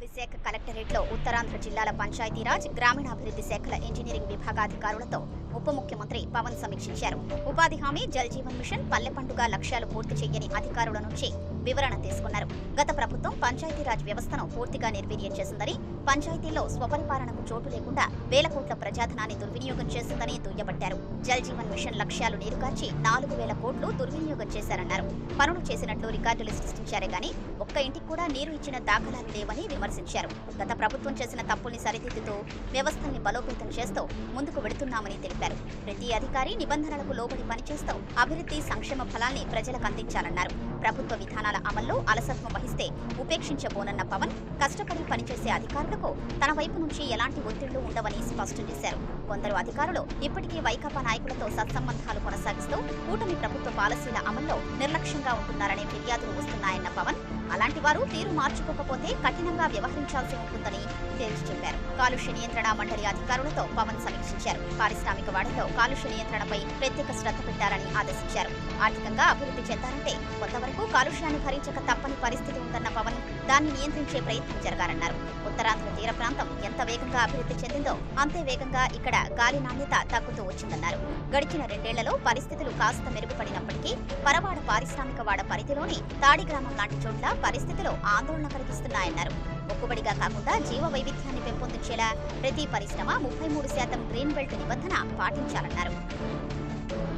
విశాఖ కలెక్టరేట్లో ఉత్తరాంధ్ర జిల్లాల పంచాయతీరాజ్ గ్రామీణాభివృద్ధి శాఖల ఇంజనీరింగ్ విభాగాధికారులతో ఉప ముఖ్యమంత్రి పవన్ సమీక్షించారు. ఉపాధి హామీ జల్ జీవన్ మిషన్ పల్లె పండుగ లక్ష్యాలు పూర్తి చేయని అధికారుల నుంచి వివరణ తీసుకున్నారు. గత ప్రభుత్వం పంచాయతీరాజ్ వ్యవస్థను పూర్తిగా నిర్వీర్యం చేసిందని పంచాయతీల్లో స్వపరిపాలనకు చోటు లేకుండా వేల కోట్ల ప్రజాధనాన్ని దుర్వినియోగం చేసిందని దుయ్యబట్టారు. జల్ జీవన్ మిషన్ లక్ష్యాలు నీరుగార్చి నాలుగు వేల కోట్లు దుర్వినియోగం చేశారన్నారు. పనులు చేసినట్లు రికార్డులు సృష్టించారే గాని ఒక్క ఇంటికి కూడా నీరు ఇచ్చిన దాఖలాలు లేవని విమర్శించారు. గత ప్రభుత్వం చేసిన తప్పుల్ని సరిదిద్దుతూ వ్యవస్థల్ని బలోపేతం చేస్తూ ముందుకు వెడుతున్నామని తెలిపారు. ప్రతి అధికారి నిబంధనలకు లోబడి పనిచేస్తూ అభివృద్ధి సంక్షేమ ఫలాల్ని ప్రజలకు అందించాలన్నారు. ప్రభుత్వ విధానాల అమల్లో అలసత్వం వహిస్తే ఉపేక్షించబోనన్న పవన్ కష్టపడి పనిచేసే అధికారులకు తన వైపు నుంచి ఎలాంటి ఒత్తిళ్ళు ఉండవని స్పష్టం చేశారు. కొందరు అధికారులు ఇప్పటికే వైకాపా నాయకులతో సత్సంబంధాలు కొనసాగిస్తూ కూటమి ప్రభుత్వ పాలసీల అమల్లో నిర్లక్ష్యంగా ఉంటున్నారనే ఫిర్యాదులు వస్తున్నాయన్న పవన్. అలాంటి వారు తీరు మార్చుకోకపోతే కఠినంగా వ్యవహరించాల్సి ఉంటుందని తేల్చి చెప్పారు. కాలుష్య నియంత్రణ మండలి అధికారులతో పవన్ సమీక్షించారు. పారిశ్రామిక వాడల్లో కాలుష్య నియంత్రణపై ప్రత్యేక శ్రద్ధ పెట్టారని ఆదేశించారు. ఆర్థికంగా అభివృద్ధి చెందాలంటే కొంతవరకు కాలుష్యాన్ని భరించక తప్పని పరిస్థితి ఉందన్న పవన్ దాన్ని నియంత్రించే ప్రయత్నం జరగాలన్నారు. ఉత్తరాంధ్ర తీర ప్రాంతం ఎంత వేగంగా అభివృద్ధి చెందిందో అంతే వేగంగా ఇక్కడ గాలి నాణ్యత తగ్గుతూ వచ్చిందన్నారు. గడిచిన రెండేళ్ళలో పరిస్థితులు కాస్త మెరుగుపడినప్పటికీ పరవాడ పారిశ్రామిక వాడ పరిధిలోని తాడి గ్రామం లాంటి చోట్ల పరిస్థితులు ఆందోళన కలిగిస్తున్నాయన్నారు. మొక్కుబడిగా కాకుండా జీవ వైవిధ్యాన్ని పెంపొందించేలా ప్రతి పరిశ్రమ ముప్పై మూడు శాతం గ్రీన్ బెల్ట్ నిబంధన పాటించాలన్నారు.